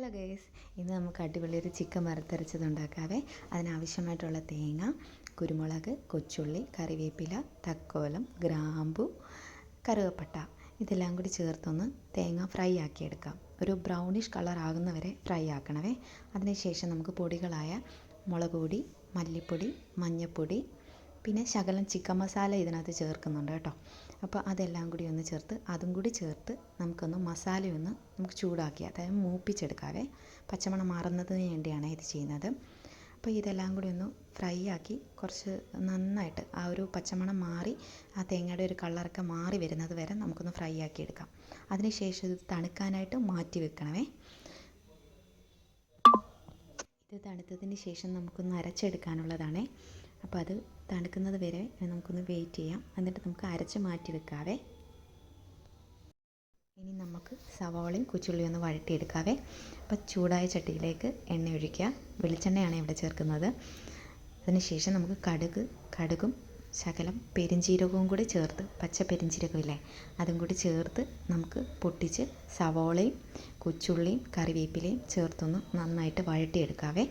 Hello guys ഇന്ന് നമുക്ക് അടിപൊളി ഒരു ചിക്കൻ വറുത്തരച്ചത് ഉണ്ടാക്കാവേ അതിനാവശ്യമായിട്ടുള്ള തേങ്ങ കുരുമുളക് കൊച്ചുള്ളി കറിവേപ്പില തക്കോലം ഗ്രാമ്പു കറുകപ്പട്ട ഇതെല്ലാം കൂടി ചേർത്തൊന്ന് തേങ്ങ ഫ്രൈ ആക്കിയെടുക്കാം. ഒരു ബ്രൗണിഷ് കളർ ആകുന്നവരെ ഫ്രൈ ആക്കണവേ. അതിനുശേഷം നമുക്ക് പൊടികളായ മുളക് പൊടി മല്ലിപ്പൊടി മഞ്ഞൾപ്പൊടി പിന്നെ ശകലം ചിക്കൻ മസാല ഇതിനകത്ത് ചേർക്കുന്നുണ്ട് കേട്ടോ. അപ്പോൾ അതെല്ലാം കൂടി ഒന്ന് ചേർത്ത് അതും കൂടി ചേർത്ത് നമുക്കൊന്ന് മസാലയൊന്ന് നമുക്ക് ചൂടാക്കി അതായത് മൂപ്പിച്ചെടുക്കാവേ. പച്ചമണം മാറുന്നതിന് വേണ്ടിയാണ് ഇത് ചെയ്യുന്നത്. അപ്പോൾ ഇതെല്ലാം കൂടി ഒന്ന് ഫ്രൈ ആക്കി കുറച്ച് നന്നായിട്ട് ആ ഒരു പച്ചമണം മാറി ആ തേങ്ങയുടെ ഒരു കളറൊക്കെ മാറി വരുന്നത് വരെ നമുക്കൊന്ന് ഫ്രൈ ആക്കി എടുക്കാം. അതിനുശേഷം ഇത് തണുക്കാനായിട്ട് മാറ്റി വെക്കണമേ. ഇത് തണുത്തതിന് ശേഷം നമുക്കൊന്ന് അരച്ചെടുക്കാനുള്ളതാണേ. അപ്പോൾ അത് തണുക്കുന്നത് വരെ നമുക്കൊന്ന് വെയിറ്റ് ചെയ്യാം. എന്നിട്ട് നമുക്ക് അരച്ച് മാറ്റി വെക്കാവേ. ഇനി നമുക്ക് സവാളയും കുച്ചുള്ളിയും ഒന്ന് വഴട്ടിയെടുക്കാവേ അപ്പോൾ ചൂടായ ചട്ടിയിലേക്ക് എണ്ണ ഒഴിക്കുക. വെളിച്ചെണ്ണയാണ് ഇവിടെ ചേർക്കുന്നത്. അതിനുശേഷം നമുക്ക് കടുക് കടുകും ശകലം പെരിഞ്ചീരകവും കൂടി ചേർത്ത് പച്ച പെരിഞ്ചീരകമില്ലേ അതും കൂടി ചേർത്ത് നമുക്ക് പൊട്ടിച്ച് സവാളയും കൊച്ചുള്ളിയും കറിവേപ്പിലയും ചേർത്തൊന്ന് നന്നായിട്ട് വഴട്ടിയെടുക്കാവേ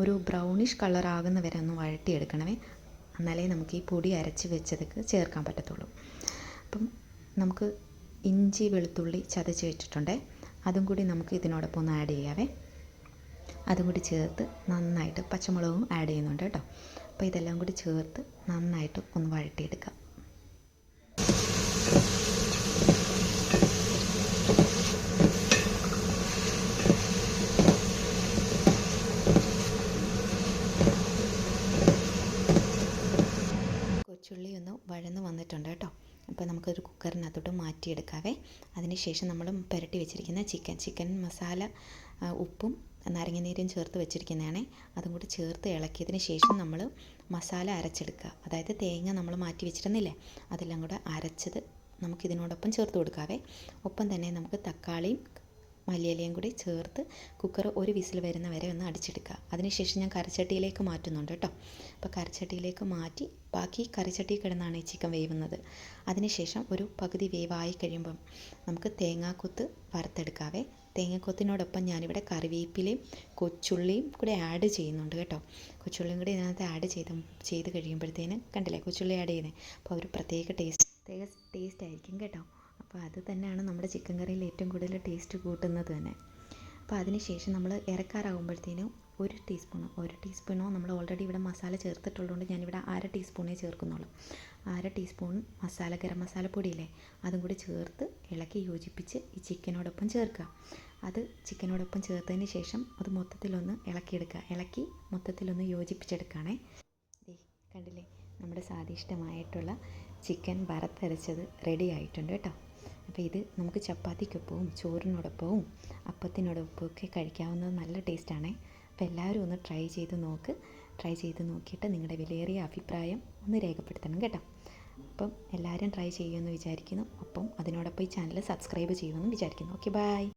ഒരു ബ്രൗണിഷ് കളർ ആകുന്ന വരെ ഒന്ന് വഴട്ടിയെടുക്കണമേ എന്നാലേ നമുക്ക് ഈ പൊടി അരച്ച് വെച്ചതൊക്കെ ചേർക്കാൻ പറ്റത്തുള്ളൂ. അപ്പം നമുക്ക് ഇഞ്ചി വെളുത്തുള്ളി ചതച്ച് വെച്ചിട്ടുണ്ട്. അതും കൂടി നമുക്ക് ഇതിനോടൊപ്പം ഒന്ന് ആഡ് ചെയ്യാവേ. അതും കൂടി ചേർത്ത് നന്നായിട്ട് പച്ചമുളകും ആഡ് ചെയ്യുന്നുണ്ട് കേട്ടോ. അപ്പോൾ ഇതെല്ലാം കൂടി ചേർത്ത് നന്നായിട്ട് ഒന്ന് വഴട്ടിയെടുക്കാം കൊച്ചുള്ളി ഒന്ന് വഴന്ന് വന്നിട്ടുണ്ട് കേട്ടോ. അപ്പോൾ നമുക്കൊരു കുക്കറിനകത്തോട്ട് മാറ്റിയെടുക്കാവേ. അതിനുശേഷം നമ്മൾ പുരട്ടി വെച്ചിരിക്കുന്ന ചിക്കൻ ചിക്കൻ മസാല ഉപ്പും നാരങ്ങനീരും ചേർത്ത് വെച്ചിരിക്കുന്നതാണേ. അതും കൂടി ചേർത്ത് ഇളക്കിയതിന് ശേഷം നമ്മൾ മസാല അരച്ചെടുക്കുക. അതായത് തേങ്ങ നമ്മൾ മാറ്റി വെച്ചിരുന്നില്ലേ അതെല്ലാം കൂടെ അരച്ചത് നമുക്കിതിനോടൊപ്പം ചേർത്ത് കൊടുക്കാവേ. ഒപ്പം തന്നെ നമുക്ക് തക്കാളിയും മല്ലിയിലയും കൂടി ചേർത്ത് കുക്കർ ഒരു വിസിൽ വരുന്ന വരെ ഒന്ന് അടിച്ചെടുക്കുക. അതിനുശേഷം ഞാൻ കറിച്ചട്ടിയിലേക്ക് മാറ്റുന്നുണ്ട് കേട്ടോ. അപ്പോൾ കറിച്ചട്ടിയിലേക്ക് മാറ്റി ബാക്കി കറിച്ചട്ടി കിടന്നാണ് ഈ ചിക്കൻ വേവുന്നത്. അതിനുശേഷം ഒരു പകുതി വേവായി കഴിയുമ്പം നമുക്ക് തേങ്ങാക്കൊത്ത് വറുത്തെടുക്കാവേ. തേങ്ങക്കൊത്തിനോടൊപ്പം ഞാനിവിടെ കറിവേപ്പിലയും കൊച്ചുള്ളിയും കൂടി ആഡ് ചെയ്യുന്നുണ്ട് കേട്ടോ. കൊച്ചുള്ളിയും കൂടി ഇതിനകത്ത് ആഡ് ചെയ്ത് ചെയ്ത് കഴിയുമ്പോഴത്തേന് കണ്ടില്ലേ? കൊച്ചുള്ളി ആഡ് ചെയ്യുന്നത് അപ്പോൾ ഒരു പ്രത്യേക ടേസ്റ്റ് പ്രത്യേക ടേസ്റ്റ് ആയിരിക്കും കേട്ടോ. അപ്പോൾ അത് തന്നെയാണ് നമ്മുടെ ചിക്കൻ കറിയിൽ ഏറ്റവും കൂടുതൽ ടേസ്റ്റ് കൂട്ടുന്നത് തന്നെ. അപ്പോൾ അതിന് ശേഷം നമ്മൾ ഇറക്കാറാകുമ്പോഴത്തേനും ഒരു ടീസ്പൂണോ ഒരു ടീസ്പൂണോ നമ്മൾ ഓൾറെഡി ഇവിടെ മസാല ചേർത്തിട്ടുള്ളതുകൊണ്ട് ഞാനിവിടെ അര ടീസ്പൂണേ ചേർക്കുന്നുള്ളൂ. അര ടീസ്പൂൺ മസാല ഗരം മസാല പൊടിയില്ലേ അതും കൂടി ചേർത്ത് ഇളക്കി യോജിപ്പിച്ച് ഈ ചിക്കനോടൊപ്പം ചേർക്കുക. അത് ചിക്കനോടൊപ്പം ചേർത്തതിന് ശേഷം അത് മൊത്തത്തിലൊന്ന് ഇളക്കിയെടുക്കുക. ഇളക്കി മൊത്തത്തിലൊന്ന് യോജിപ്പിച്ചെടുക്കുകയാണേ. കണ്ടില്ലേ? നമ്മുടെ സ്വാദിഷ്ടമായിട്ടുള്ള ചിക്കൻ വറുത്തരച്ചത് റെഡി ആയിട്ടുണ്ട് കേട്ടോ. അപ്പോൾ ഇത് നമുക്ക് ചപ്പാത്തിക്കൊപ്പവും ചോറിനോടൊപ്പവും അപ്പത്തിനോടൊപ്പവും ഒക്കെ കഴിക്കാവുന്നത് നല്ല ടേസ്റ്റാണേ. അപ്പോൾ എല്ലാവരും ഒന്ന് ട്രൈ ചെയ്ത് നോക്ക്. ട്രൈ ചെയ്ത് നോക്കിയിട്ട് നിങ്ങളുടെ വിലയേറിയ അഭിപ്രായം ഒന്ന് രേഖപ്പെടുത്തണം കേട്ടോ. അപ്പം എല്ലാവരും ട്രൈ ചെയ്യുമെന്ന് വിചാരിക്കുന്നു. അപ്പം അതിനോടൊപ്പം ഈ ചാനൽ സബ്സ്ക്രൈബ് ചെയ്യുമെന്ന് വിചാരിക്കുന്നു. Okay bye.